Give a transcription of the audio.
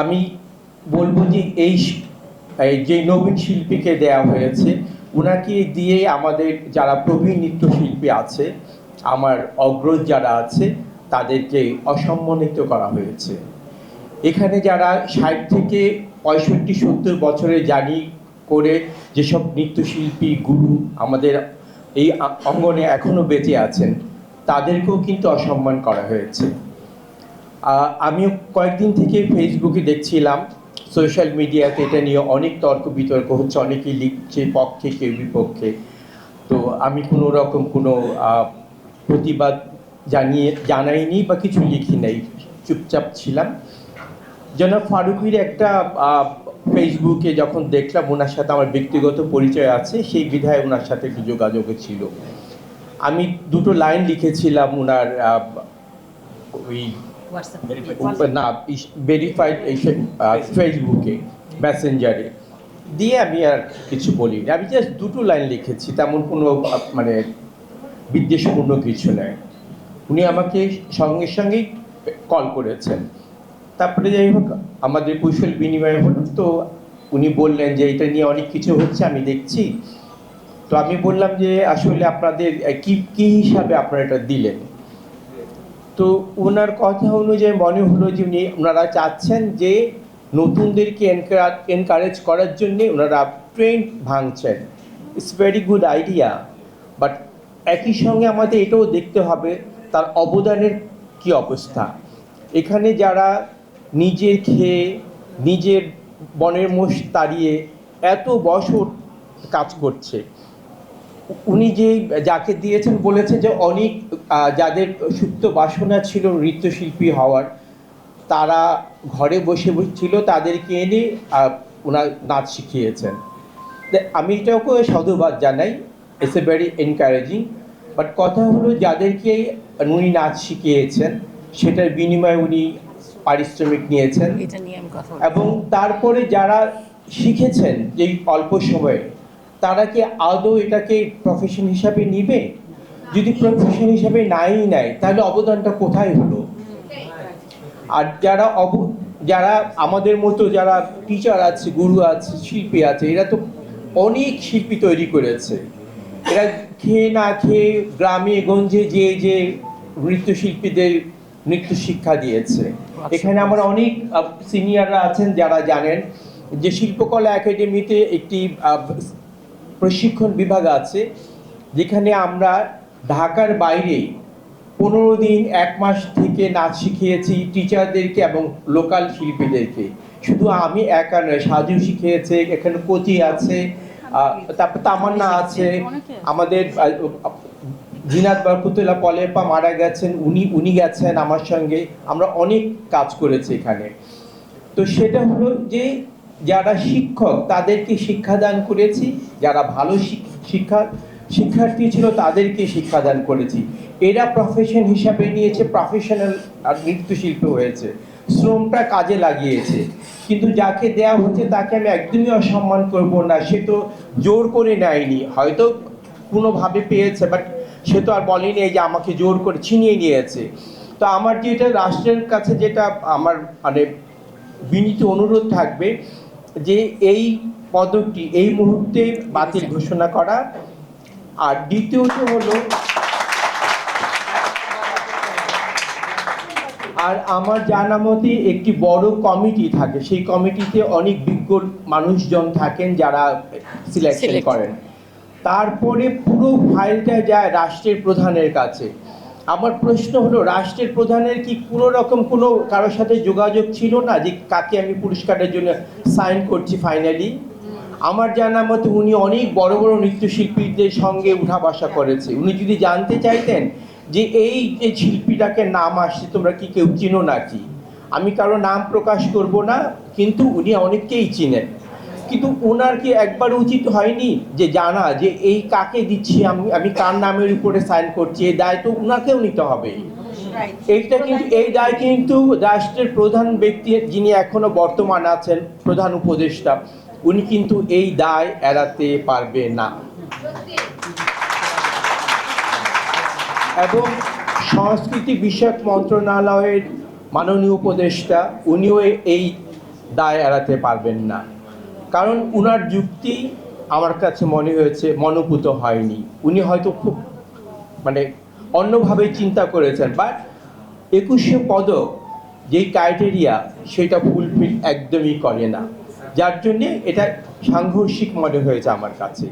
আমি বলব যে এই যে নবীন শিল্পীকে দেয়া হয়েছে ওনাকে দিয়ে আমাদের যারা প্রবীণ নৃত্যশিল্পী আছে, আমার অগ্রজ যারা আছে, তাদেরকে অসম্মানিত করা হয়েছে। এখানে যারা ষাট থেকে পঁয়ষট্টি সত্তর বছরে জানি করে যেসব নৃত্যশিল্পী, গুরু আমাদের এই অঙ্গনে এখনও বেঁচে আছেন, তাদেরকেও কিন্তু অসম্মান করা হয়েছে। আমিও কয়েকদিন থেকে ফেসবুকে দেখছিলাম সোশ্যাল মিডিয়াতে এটা নিয়ে অনেক তর্ক বিতর্ক হচ্ছে, অনেকেই লিখছে পক্ষে, কেউ বিপক্ষে। তো আমি কোনো রকম কোনো প্রতিবাদ জানিয়ে, জানাইনি বা কিছু লিখি নাই, চুপচাপ ছিলাম। যেন ফারুকির একটা ফেসবুকে যখন দেখলাম, ওনার সাথে আমার ব্যক্তিগত পরিচয় আছে, সেই বিধায় ওনার সাথে একটু যোগাযোগে ছিল। আমি দুটো লাইন লিখেছিলাম, ওনার ওই না ভেরিফাইড ফেসবুকে মেসেঞ্জারে দিয়ে আমি আর কিছু বলিনি। আমি জাস্ট দুটো লাইন লিখেছি তেমন কোনো মানে বিদ্বেষপূর্ণ কিছু নয় উনি আমাকে সঙ্গে সঙ্গেই কল করেছেন। তারপরে যাই হোক আমাদের কৌশল বিনিময় হলো তো উনি বললেন যে এটা নিয়ে অনেক কিছু হচ্ছে আমি দেখছি। তো আমি বললাম যে আসলে আপনাদের কি কি হিসাবে আপনারা এটা দিলেন? তো ওনার কথা অনুযায়ী মনে হলো যে উনি ওনারা চাচ্ছেন যে নতুনদেরকে এনকারেজ করার জন্যে ওনারা trend ভাঙছেন। It's very good idea but একই সঙ্গে আমাদের এটাও দেখতে হবে তার অবদানের কি অবস্থা। এখানে যারা নিজের খেয়ে, নিজের বনের মোষ তাড়িয়ে এত বছর কাজ করছে উনি যে যাকে দিয়েছেন বলেছেন যে অনেক যাদের সুপ্ত বাসনা ছিল নৃত্যশিল্পী হওয়ার তারা ঘরে বসে ছিল তাদেরকে এনে ওনার নাচ শিখিয়েছেন আমি এটাকেও সাধুবাদ জানাই it's a very encouraging but কথা হলো যাদেরকে উনি নাচ শিখিয়েছেন সেটার বিনিময়ে উনি পারিশ্রমিক নিয়েছেন। এবং তারপরে যারা শিখেছেন এই অল্প সময়ে তারা কি আদৌ এটাকে প্রফেশন হিসাবে নিবে? যদি প্রফেশন হিসাবে নাই নেয় তাহলে অবদানটা কোথায় হলো? আর যারা অব যারা আমাদের মতো যারা টিচার আছে গুরু আছে শিল্পী আছে এরা তো অনেক শিল্পী তৈরি করেছে। এরা খেয়ে না খেয়ে গ্রামে গঞ্জে যে যে নৃত্যশিল্পীদের নৃত্য শিক্ষা দিয়েছে এখানে আমরা অনেক সিনিয়ররা আছেন যারা জানেন যে শিল্পকলা একাডেমিতে একটি প্রশিক্ষণ বিভাগ আছে যেখানে আমরা ঢাকার বাইরে পনেরো দিন এক মাস থেকে নাচ শিখিয়েছি টিচারদেরকে এবং লোকাল শিল্পীদেরকে। শুধু আমি একা নয় সাজু শিখিয়েছে এখানে কচি আছে তারপর তামান্না আছে আমাদের জিনাত বরকতুল্লাহ পলেপা মারা গেছেন উনি উনি গেছেন আমার সঙ্গে। আমরা অনেক কাজ করেছি এখানে। তো সেটা হলো যে যারা শিক্ষক, তাদেরকে শিক্ষাদান করেছি। যারা ভালো শিক- শিক্ষা, শিক্ষার্থী ছিল, তাদেরকে শিক্ষাদান করেছি। এরা প্রফেশন হিসাবে নিয়েছে প্রফেশনাল আর নৃত্যশিল্পী হয়েছে। শ্রমটা কাজে লাগিয়েছে। কিন্তু যাকে দেয়া হচ্ছে, তাকে আমি একদমই অসম্মান করব না। সে তো জোর করে নেয়নি। হয়তো কোনোভাবে পেয়েছে বাট সে তো আর বলেনি যে আমাকে জোর করে ছিনিয়ে নিয়েছে। তো আমার যেটা, রাষ্ট্রের কাছে যেটা আমার মানে বিনীত অনুরোধ থাকবে যে এই পদকটি এই মুহূর্তে বাতিল ঘোষণা করা। আর দ্বিতীয়ত হলো আর আমার জানা মতে একটি বড় কমিটি থাকে। সেই কমিটিতে অনেক বিজ্ঞ মানুষজন থাকেন যারা সিলেকশন করেন। তারপরে পুরো ফাইলটা যায় রাষ্ট্রের প্রধানের কাছে। আমার প্রশ্ন হলো, রাষ্ট্রের প্রধানের কি কোনো রকম কোনো কারোর সাথে যোগাযোগ ছিল না যে কাকে আমি পুরস্কারের জন্য সাইন করছি ফাইনালি? আমার জানা মতো উনি অনেক বড় বড় নৃত্যশিল্পীদের সঙ্গে উঠা বসা করেছে। উনি যদি জানতে চাইতেন যে এই যে শিল্পীটাকে নাম আসছে, তোমরা কি কেউ চিনো নাকি? আমি কারও নাম প্রকাশ করব না, কিন্তু উনি অনেককেই চিনেন। কিন্তু ওনার কি একবার উচিত হয়নি? যে জানা যে এই কাকে দিচ্ছি আমি আমি কার নামের উপরে সাইন করছি এই দায় তো ওনাকেও নিতে হবে। এইটা কিন্তু এই দায় কিন্তু রাষ্ট্রের প্রধান ব্যক্তি যিনি এখনও বর্তমান আছেন প্রধান উপদেষ্টা উনি কিন্তু এই দায় এড়াতে পারবে না। এবং সংস্কৃতি বিষয়ক মন্ত্রণালয়ের মাননীয় উপদেষ্টা উনিও এই দায় এড়াতে পারবেন না। কারণ উনার যুক্তি আমার কাছে মনে হয়েছে মনোভূত হয়নি। উনি হয়তো খুব মানে অন্যভাবে চিন্তা করেছেন। বাট একুশে পদক যেই ক্রাইটেরিয়া সেটা ফুলফিল একদমই করে না। যার জন্যে এটা সাংঘর্ষিক মনে হয়েছে আমার কাছে।